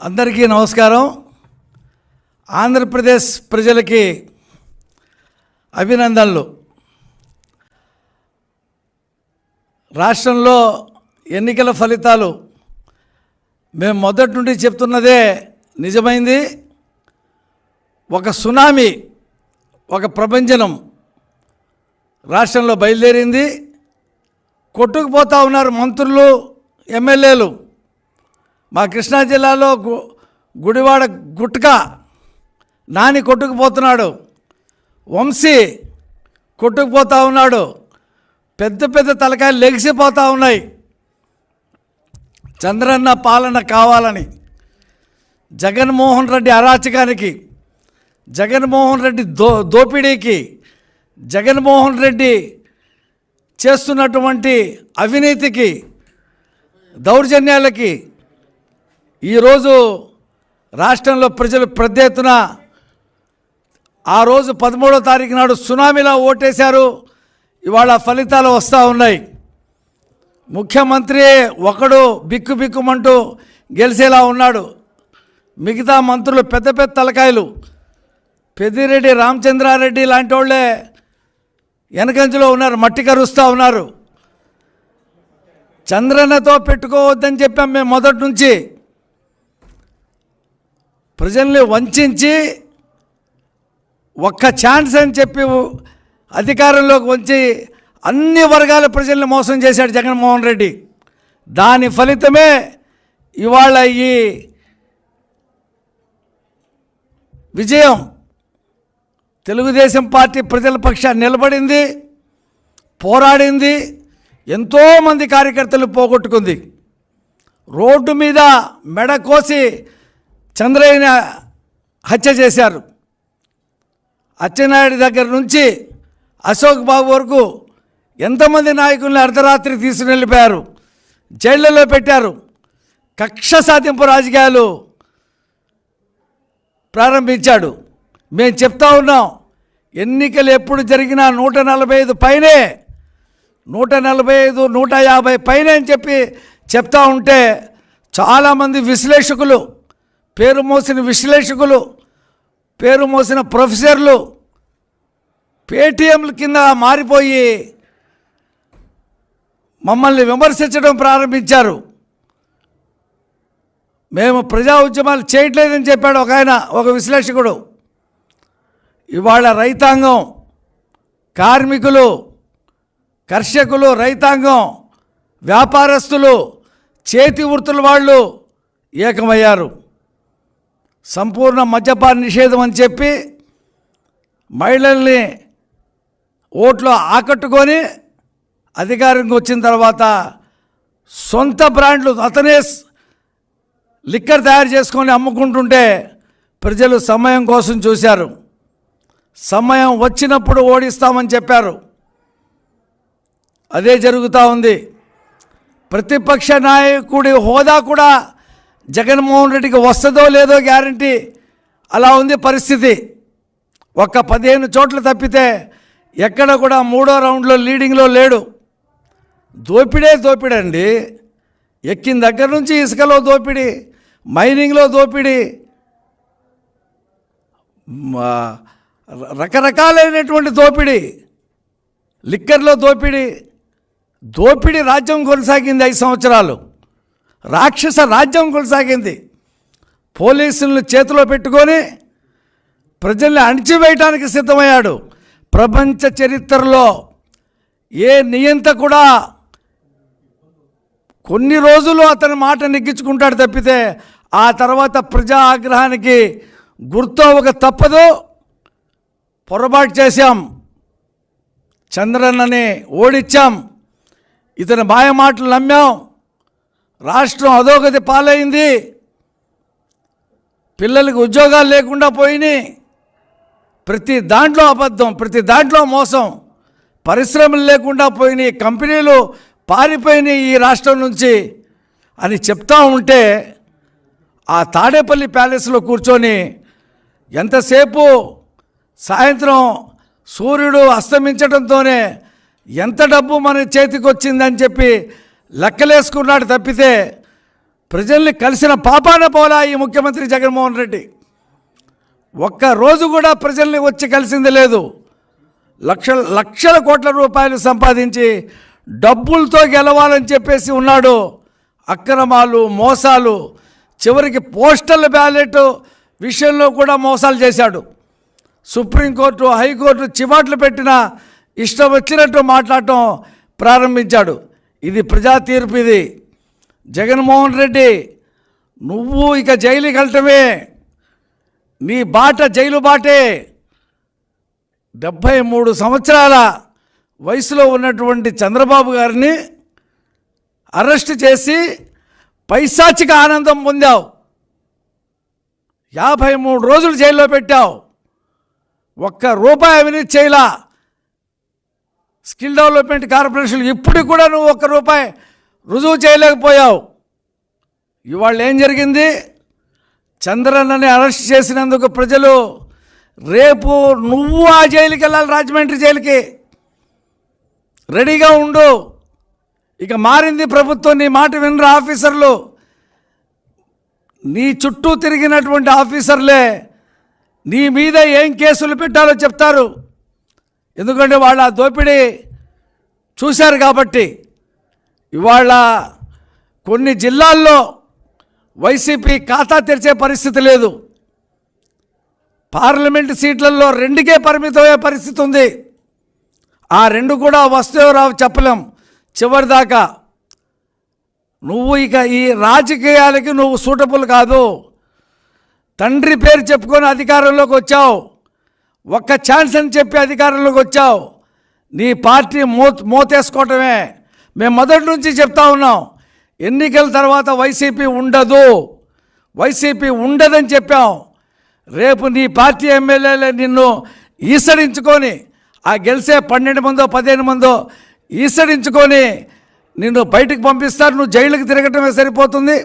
అందరికీ నమస్కారం. ఆంధ్రప్రదేశ్ ప్రజలకి అభినందనలు. రాష్ట్రంలో ఎన్నికల ఫలితాలు మేము మొదటి నుండి చెప్తున్నదే నిజమైంది. ఒక సునామీ ఒక ప్రభంజనం రాష్ట్రంలో బయలుదేరింది. కొట్టుకుపోతూ ఉన్నారు మంత్రులు ఎమ్మెల్యేలు. మా కృష్ణా జిల్లాలో గు- గుడివాడ గుట్క నాని కొట్టుకుపోతున్నాడు. వంశీ కొట్టుకుపోతూ ఉన్నాడు. పెద్ద పెద్ద తలకాయలు లెగిసిపోతూ ఉన్నాయి. చంద్రన్న పాలన కావాలని. జగన్మోహన్ రెడ్డి అరాచకానికి జగన్మోహన్ రెడ్డి దో దోపిడీకి జగన్మోహన్ రెడ్డి చేస్తున్నటువంటి అవినీతికి దౌర్జన్యాలకి ఈరోజు రాష్ట్రంలో ప్రజలు పెద్ద ఎత్తున ఆ రోజు పదమూడో తారీఖు నాడు సునామీలా ఓటేశారు. ఇవాళ ఫలితాలు వస్తూ ఉన్నాయి. ముఖ్యమంత్రి ఒకడు బిక్కు బిక్కుమంటూ గెలిచేలా ఉన్నాడు. మిగతా మంత్రులు పెద్ద పెద్ద తలకాయలు. పెద్దిరెడ్డి రామచంద్రారెడ్డి లాంటి వాళ్ళే వెనకంజలో ఉన్నారు మట్టి కరుస్తూ ఉన్నారు. చంద్రన్నతో పెట్టుకోవద్దని చెప్పాం మేము మొదటి నుంచి. ప్రజల్ని వంచి ఒక్క ఛాన్స్ అని చెప్పి అధికారంలోకి వచ్చి అన్ని వర్గాల ప్రజల్ని మోసం చేశాడు జగన్మోహన్ రెడ్డి. దాని ఫలితమే ఇవాళ ఈ విజయం. తెలుగుదేశం పార్టీ ప్రజల పక్షాన్ని నిలబడింది పోరాడింది ఎంతోమంది కార్యకర్తలు పోగొట్టుకుంది. రోడ్డు మీద మెడ కోసి చంద్రయ్యని హత్య చేశారు. అచ్చెన్నాయుడు దగ్గర నుంచి అశోక్ బాబు వరకు ఎంతమంది నాయకుల్ని అర్ధరాత్రి తీసుకుని వెళ్ళిపోయారు. జైళ్ళలో పెట్టారు. కక్ష సాధింపు రాజకీయాలు ప్రారంభించాడు. మేము చెప్తా ఉన్నాం ఎన్నికలు ఎప్పుడు జరిగినా నూట నలభై ఐదు పైనే నూట నలభై ఐదు నూట యాభై పైనే అని చెప్పి చెప్తా ఉంటే చాలామంది విశ్లేషకులు పేరు మోసిన విశ్లేషకులు పేరు మోసిన ప్రొఫెసర్లు పేటీఎంల కింద మారిపోయి మమ్మల్ని విమర్శించడం ప్రారంభించారు. మేము ప్రజా ఉద్యమాలు చేయట్లేదని చెప్పాడు ఒక ఆయన ఒక విశ్లేషకుడు. ఇవాళ రైతాంగం కార్మికులు కర్షకులు రైతాంగం వ్యాపారస్తులు చేతి వృత్తుల వాళ్ళు ఏకమయ్యారు. సంపూర్ణ మద్యపాన నిషేధం అని చెప్పి మహిళల్ని ఓట్లు ఆకట్టుకొని అధికారంకి వచ్చిన తర్వాత సొంత బ్రాండ్లు అతనే లిక్కర్ తయారు చేసుకొని అమ్ముకుంటుంటే ప్రజలు సమయం కోసం చూశారు. సమయం వచ్చినప్పుడు ఓడిస్తామని చెప్పారు. అదే జరుగుతూ ఉంది. ప్రతిపక్ష నాయకుడి హోదా కూడా జగన్మోహన్ రెడ్డికి వస్తుందో లేదో గ్యారంటీ. అలా ఉంది పరిస్థితి. ఒక్క పదిహేను చోట్ల తప్పితే ఎక్కడ కూడా మూడో రౌండ్లో లీడింగ్లో లేడు. దోపిడే దోపిడండి. ఎక్కిన దగ్గర నుంచి ఇసుకలో దోపిడి మైనింగ్లో దోపిడి మా రకరకాలైనటువంటి దోపిడి లిక్కర్లో దోపిడి దోపిడి రాజ్యం కొనసాగింది ఐదు సంవత్సరాలు. రాక్షస రాజ్యం కొనసాగింది. పోలీసులను చేతిలో పెట్టుకొని ప్రజల్ని అణిచివేయటానికి సిద్ధమయ్యాడు. ప్రపంచ చరిత్రలో ఏ నియంత కూడా కొన్ని రోజులు అతని మాట నెగ్గించుకుంటాడు తప్పితే ఆ తర్వాత ప్రజా ఆగ్రహానికి గుర్తు ఒక తప్పదు. పొరపాటు చేశాం. చంద్రన్నని ఓడిచ్చాం ఇతని మాయ మాటలు నమ్మాం. రాష్ట్రం అధోగతి పాలైంది. పిల్లలకు ఉద్యోగాలు లేకుండా పోయినాయి ప్రతి దాంట్లో అబద్ధం ప్రతి దాంట్లో మోసం పరిశ్రమలు లేకుండా పోయినాయి కంపెనీలు పారిపోయినాయి ఈ రాష్ట్రం నుంచి అని చెప్తా ఉంటే ఆ తాడేపల్లి ప్యాలెస్లో కూర్చొని ఎంతసేపు సాయంత్రం సూర్యుడు అస్తమించడంతోనే ఎంత డబ్బు మన చేతికి వచ్చిందని చెప్పి లెక్కలేసుకున్నాడు తప్పితే ప్రజల్ని కలిసిన పాపాన పోలా ఈ ముఖ్యమంత్రి జగన్మోహన్ రెడ్డి. ఒక్క రోజు కూడా ప్రజల్ని వచ్చి కలిసింది లేదు. లక్షల లక్షల కోట్ల రూపాయలు సంపాదించి డబ్బులతో గెలవాలని చెప్పేసి ఉన్నాడు. అక్రమాలు మోసాలు చివరికి పోస్టల్ బ్యాలెట్ విషయంలో కూడా మోసాలు చేశాడు. సుప్రీంకోర్టు హైకోర్టు చివాట్లు పెట్టిన ఇష్టం వచ్చినట్టు మాట్లాడటం ప్రారంభించాడు. ఇది ప్రజా తీర్పు ఇది. జగన్మోహన్ రెడ్డి నువ్వు ఇక జైలుకి వెళ్ళటమే నీ బాట జైలు బాటే. డెబ్భై మూడు సంవత్సరాల వయసులో ఉన్నటువంటి చంద్రబాబు గారిని అరెస్ట్ చేసి పైశాచిక ఆనందం పొందావు. యాభై మూడు రోజులు జైల్లో పెట్టావు. ఒక్క రూపాయి అవినీతి చేయలా. స్కిల్ డెవలప్మెంట్ కార్పొరేషన్ ఇప్పుడు కూడా నువ్వు ఒక్క రూపాయి రుజువు చేయలేకపోయావు. ఇవాళ ఏం జరిగింది? చంద్రన్నని అరెస్ట్ చేసినందుకు ప్రజలు రేపు నువ్వు ఆ జైలుకి వెళ్ళాలి రాజమండ్రి జైలుకి. రెడీగా ఉండు. ఇక మారింది ప్రభుత్వం నీ మాట వినరు ఆఫీసర్లు. నీ చుట్టూ తిరిగినటువంటి ఆఫీసర్లే నీ మీద ఏం కేసులు పెట్టాలో చెప్తారు. ఎందుకంటే వాళ్ళ ఆ దోపిడీ చూశారు కాబట్టి ఇవాళ కొన్ని జిల్లాల్లో వైసీపీ ఖాతా తెరిచే పరిస్థితి లేదు. పార్లమెంటు సీట్లలో రెండుకే పరిమితమయ్యే పరిస్థితి ఉంది. ఆ రెండు కూడా వస్తాయో రావు చెప్పలేం. చివరిదాకా నువ్వు ఇక ఈ రాజకీయాలకి నువ్వు సూటబుల్ కాదు. తండ్రి పేరు చెప్పుకొని అధికారంలోకి వచ్చావు. ఒక్క ఛాన్స్ అని చెప్పి అధికారంలోకి వచ్చావు. నీ పార్టీ మో మోతేసుకోవటమే. మేము మొదటి నుంచి చెప్తా ఉన్నాం. ఎన్నికల తర్వాత వైసీపీ ఉండదు. వైసీపీ ఉండదని చెప్పాం. రేపు నీ పార్టీ ఎమ్మెల్యేలే నిన్ను ఈసడించుకొని ఆ గెలిసే పన్నెండు మందో పదిహేను మందో ఈసడించుకొని నిన్ను బయటకు పంపిస్తారు. నువ్వు జైలుకి తిరగటమే సరిపోతుంది.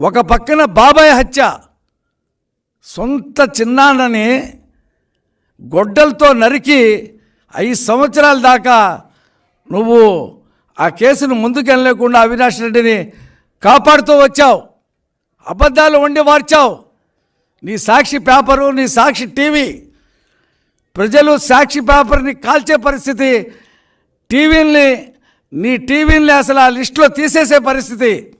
ఒక పక్కన బాబాయ్ హత్య. సొంత చిన్నాన్నని గొడ్డలతో నరికి ఐదు సంవత్సరాల దాకా నువ్వు ఆ కేసును ముందుకు అవినాష్ రెడ్డిని కాపాడుతూ వచ్చావు. అబద్ధాలు వండి వార్చావు నీ సాక్షి పేపరు నీ సాక్షి టీవీ. ప్రజలు సాక్షి పేపర్ని కాల్చే పరిస్థితి టీవీని నీ టీవీని అసలు ఆ లిస్టులో తీసేసే పరిస్థితి.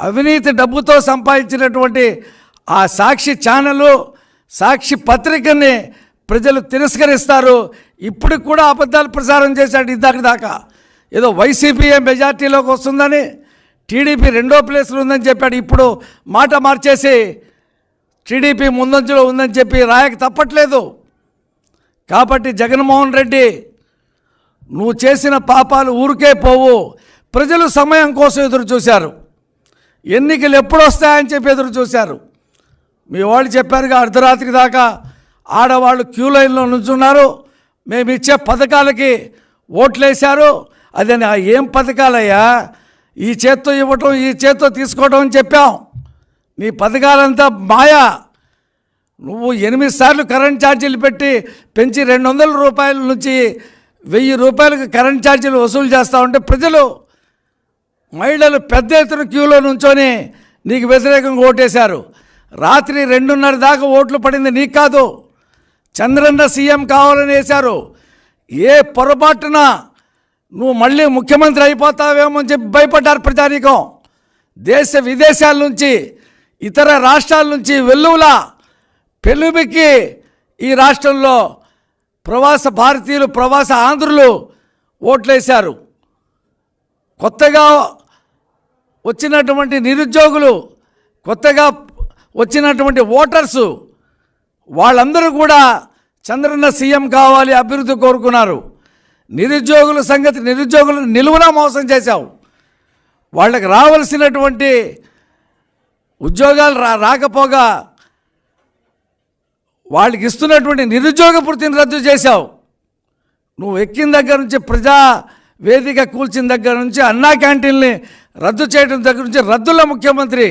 అవినీతి డబ్బుతో సంపాదించినటువంటి ఆ సాక్షి ఛానలు సాక్షి పత్రికని ప్రజలు తిరస్కరిస్తారు. ఇప్పుడు కూడా అబద్ధాలు ప్రసారం చేశాడు ఇందాక దాకా. ఏదో వైసీపీ మెజార్టీలోకి వస్తుందని టీడీపీ రెండో ప్లేస్లో ఉందని చెప్పాడు. ఇప్పుడు మాట మార్చేసి టీడీపీ ముందంజలో ఉందని చెప్పి రాయక తప్పట్లేదు. కాబట్టి జగన్మోహన్ రెడ్డి నువ్వు చేసిన పాపాలు ఊరికే పోవు. ప్రజలు సమయం కోసం ఎదురు చూశారు. ఎన్నికలు ఎప్పుడు వస్తాయని చెప్పి ఎదురు చూశారు. మీ వాళ్ళు చెప్పారుగా అర్ధరాత్రి దాకా ఆడవాళ్ళు క్యూ లైన్లో నుంచున్నారు. మేము ఇచ్చే పథకాలకి ఓట్లేశారు. అదే ఏం పథకాలయ్యా? ఈ చేత్తో ఇవ్వటం ఈ చేత్తో తీసుకోవటం అని చెప్పాం. నీ పథకాలంతా మాయా. నువ్వు ఎనిమిది సార్లు కరెంట్ ఛార్జీలు పెట్టి పెంచి రెండు వందల రూపాయల నుంచి వెయ్యి రూపాయలకు కరెంట్ ఛార్జీలు వసూలు చేస్తూ ఉంటే ప్రజలు మహిళలు పెద్ద ఎత్తున క్యూలో నుంచొని నీకు వ్యతిరేకంగా ఓటేశారు. రాత్రి రెండున్నర దాకా ఓట్లు పడింది నీకు కాదు. చంద్రన్న సీఎం కావాలని వేశారు. ఏ పొరపాటున నువ్వు మళ్ళీ ముఖ్యమంత్రి అయిపోతావేమో అని చెప్పి భయపడ్డారు ప్రజానీకం. దేశ విదేశాల నుంచి ఇతర రాష్ట్రాల నుంచి వెల్లువలా పెలుబికి ఈ రాష్ట్రంలో ప్రవాస భారతీయులు ప్రవాస ఆంధ్రులు ఓట్లేశారు. కొత్తగా వచ్చినటువంటి నిరుద్యోగులు కొత్తగా వచ్చినటువంటి ఓటర్సు వాళ్ళందరూ కూడా చంద్రన్న సీఎం కావాలి అభివృద్ధి కోరుకున్నారు. నిరుద్యోగుల సంగతి నిరుద్యోగులు నిలువునా మోసం చేశావు. వాళ్ళకి రావలసినటువంటి ఉద్యోగాలు రా రాకపోగా వాళ్ళకి ఇస్తున్నటువంటి నిరుద్యోగ వృత్తిని రద్దు చేశావు. నువ్వు ఎక్కిన దగ్గర నుంచి ప్రజా వేదిక కూల్చిన దగ్గర నుంచి అన్నా క్యాంటీన్ని రద్దు చేయడం దగ్గర నుంచి రద్దుల ముఖ్యమంత్రి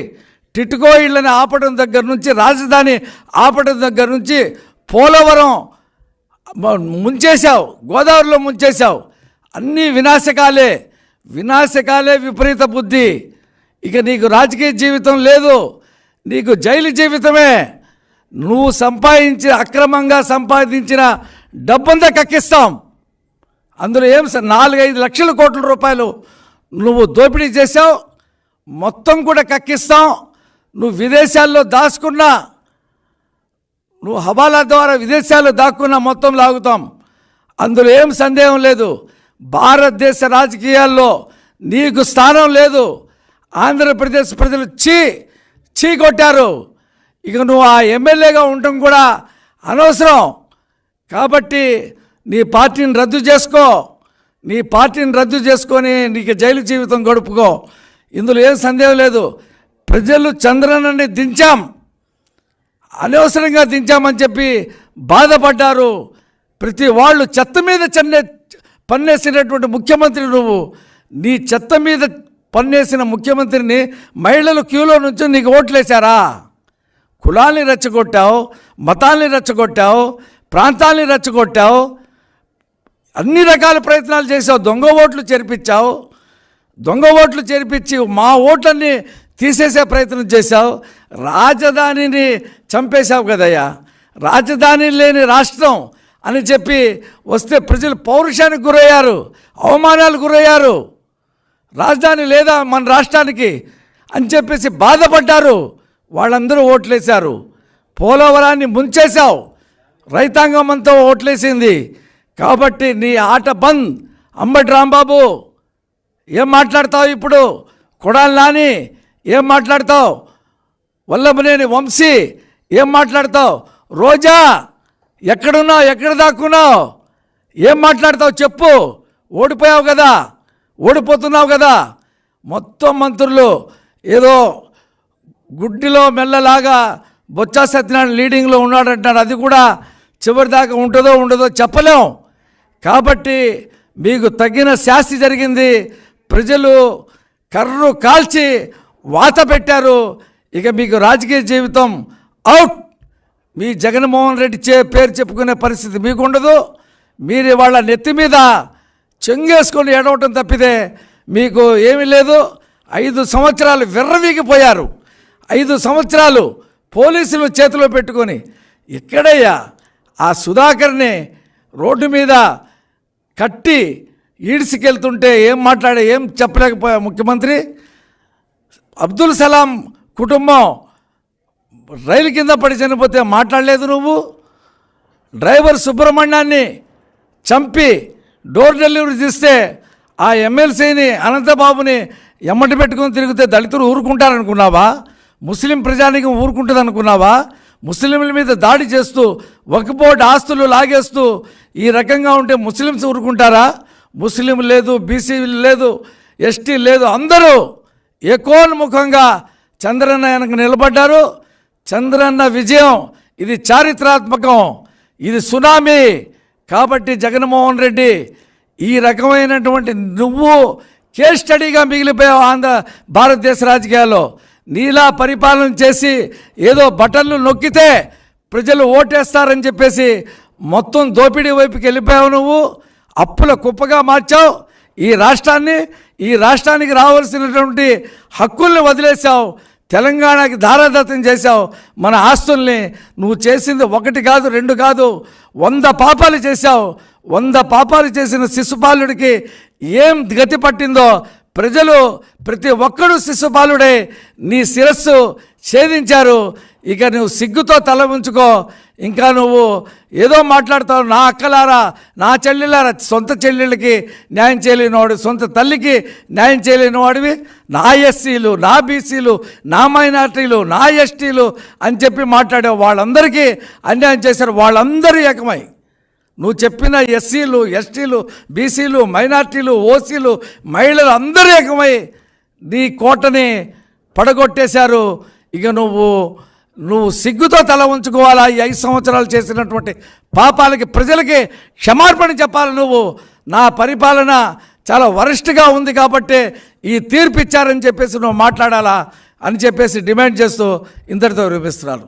టిట్కో ఇళ్ళని ఆపడం దగ్గర నుంచి రాజధాని ఆపడం దగ్గర నుంచి పోలవరం ముంచేశావు గోదావరిలో ముంచేశావు. అన్నీ వినాశకాలే. వినాశకాలే విపరీత బుద్ధి. ఇక నీకు రాజకీయ జీవితం లేదు. నీకు జైలు జీవితమే. నువ్వు సంపాదించిన అక్రమంగా సంపాదించిన డబ్బంతా కక్కిస్తాం. అందులో ఏం నాలుగైదు లక్షల కోట్ల రూపాయలు నువ్వు దోపిడీ చేసావు మొత్తం కూడా కక్కిస్తాం. నువ్వు విదేశాల్లో దాచుకున్నా నువ్వు హవాలా ద్వారా విదేశాల్లో దాక్కున్నా మొత్తం లాగుతాం. అందులో ఏం సందేహం లేదు. భారతదేశ రాజకీయాల్లో నీకు స్థానం లేదు. ఆంధ్రప్రదేశ్ ప్రజలు చీ చీ కొట్టారు. ఇక నువ్వు ఆ ఎమ్మెల్యేగా ఉండటం కూడా అనవసరం. కాబట్టి నీ పార్టీని రద్దు చేసుకో. నీ పార్టీని రద్దు చేసుకొని నీకు జైలు జీవితం గడుపుకో. ఇందులో ఏం సందేహం లేదు. ప్రజలు చంద్రనని దించాం. అనవసరంగా దించామని చెప్పి బాధపడ్డారు. ప్రతి వాళ్ళు చెత్త మీద చెన్నే పన్నేసినటువంటి ముఖ్యమంత్రి నువ్వు. నీ చెత్త మీద పన్నేసిన ముఖ్యమంత్రిని మహిళలు క్యూలో నుంచి నీకు ఓట్లేశారా? కులాన్ని రెచ్చగొట్టావు మతాల్ని రెచ్చగొట్టావు ప్రాంతాల్ని రెచ్చగొట్టావు అన్ని రకాల ప్రయత్నాలు చేసావు దొంగ ఓట్లు చేర్పించావు. దొంగ ఓట్లు చేర్పించి మా ఓట్లన్నీ తీసేసే ప్రయత్నం చేశావు. రాజధానిని చంపేశావు కదయ్యా. రాజధాని లేని రాష్ట్రం అని చెప్పి వస్తే ప్రజలు పౌరుషానికి గురయ్యారు అవమానాలు గురయ్యారు. రాజధాని లేదా మన రాష్ట్రానికి అని చెప్పేసి బాధపడ్డారు. వాళ్ళందరూ ఓట్లేశారు. పోలవరాన్ని ముంచేశావు. రైతాంగం అంతా ఓట్లేసింది. కాబట్టి నీ ఆట బంద్. అంబటి రాంబాబు ఏం మాట్లాడతావు ఇప్పుడు? కొడాలి నాని ఏం మాట్లాడతావు? వల్లభనేని వంశీ ఏం మాట్లాడతావు? రోజా ఎక్కడున్నావు? ఎక్కడ దాక్కున్నావు? ఏం మాట్లాడతావు? చెప్పు. ఓడిపోయావు కదా. ఓడిపోతున్నావు కదా. మొత్తం మంత్రులు ఏదో గుడ్డిలో మెల్లలాగా బొత్స సత్యనారాయణ లీడింగ్లో ఉన్నాడంటాడు అది కూడా చివరిదాకా ఉంటుందో ఉండదో చెప్పలేం. కాబట్టి మీకు తగిన శాస్తి జరిగింది. ప్రజలు కర్రు కాల్చి వాత పెట్టారు. ఇక మీకు రాజకీయ జీవితం అవుట్. మీ జగన్మోహన్ రెడ్డి చే పేరు చెప్పుకునే పరిస్థితి మీకు ఉండదు. మీరు వాళ్ళ నెత్తి మీద చెంగేసుకొని ఎడవటం తప్పితే మీకు ఏమీ లేదు. ఐదు సంవత్సరాలు విర్రవీగిపోయారు. ఐదు సంవత్సరాలు పోలీసులు చేతిలో పెట్టుకొని ఎక్కడయ్యా ఆ సుధాకర్ని రోడ్డు మీద కట్టి ఈడ్చుకెళ్తుంటే ఏం మాట్లాడే ఏం చెప్పలేకపోయా ముఖ్యమంత్రి? అబ్దుల్ సలాం కుటుంబం రైలు కింద పడి చనిపోతే మాట్లాడలేదు నువ్వు? డ్రైవర్ సుబ్రహ్మణ్యాన్ని చంపి డోర్ డెలివరీ తీస్తే ఆ ఎమ్మెల్సీని అనంతబాబుని ఎమ్మటి పెట్టుకొని తిరిగితే దళితులు ఊరుకుంటారనుకున్నావా? ముస్లిం ప్రజానికి ఊరుకుంటుంది అనుకున్నావా ముస్లింల మీద దాడి చేస్తూ వక్బోర్డ్ ఆస్తులు లాగేస్తూ ఈ రకంగా ఉంటే ముస్లిమ్స్ ఊరుకుంటారా? ముస్లిం లేదు బీసీ లేదు ఎస్టీ లేదు అందరూ ఏకోన్ముఖంగా చంద్రన్న వెనక నిలబడ్డారు. చంద్రన్న విజయం ఇది చారిత్రాత్మకం ఇది సునామీ. కాబట్టి జగన్మోహన్ రెడ్డి ఈ రకమైనటువంటి నువ్వు కేస్ స్టడీగా మిగిలిపోయావు ఆంధ్ర భారతదేశ రాజకీయాల్లో. నీలా పరిపాలన చేసి ఏదో బటన్లు నొక్కితే ప్రజలు ఓటేస్తారని చెప్పేసి మొత్తం దోపిడీ వైపుకి వెళ్ళిపోయావు నువ్వు. అప్పుల కుప్పగా మార్చావు. ఈ రాష్ట్రాన్ని ఈ రాష్ట్రానికి రావాల్సినటువంటి హక్కుల్ని వదిలేసావు తెలంగాణకి ధారాదత్తం చేశావు. మన ఆస్తుల్ని నువ్వు చేసింది ఒకటి కాదు రెండు కాదు వంద పాపాలు చేశావు. వంద పాపాలు చేసిన శిశుపాలుడికి ఏం గతి పట్టిందో ప్రజలు ప్రతి ఒక్కడు శిశుపాలుడే నీ శిరస్సు ఛేదించారు. ఇక నువ్వు సిగ్గుతో తల ఉంచుకో. ఇంకా నువ్వు ఏదో మాట్లాడతావు నా అక్కలారా నా చెల్లెలారా సొంత చెల్లెళ్ళకి న్యాయం చేయలేనివాడు సొంత తల్లికి న్యాయం చేయలేనివాడివి నా ఎస్సీలు నా బీసీలు నా మైనార్టీలు నా ఎస్టీలు అని చెప్పి మాట్లాడే వాళ్ళందరికీ అన్యాయం చేశారు. వాళ్ళందరూ ఏకమై. నువ్వు చెప్పిన ఎస్సీలు ఎస్టీలు బీసీలు మైనార్టీలు ఓసీలు మహిళలు అందరూ ఏకమై నీ కోటని పడగొట్టేశారు. ఇక నువ్వు నువ్వు సిగ్గుతో తల ఉంచుకోవాలా? ఈ ఐదు సంవత్సరాలు చేసినటువంటి పాపాలకి ప్రజలకి క్షమార్పణ చెప్పాలి నువ్వు. నా పరిపాలన చాలా వరస్ట్గా ఉంది కాబట్టి ఈ తీర్పు ఇచ్చారని చెప్పేసి నువ్వు మాట్లాడాలా అని చెప్పేసి డిమాండ్ చేస్తూ ఇంతటితో రూపిస్తున్నాను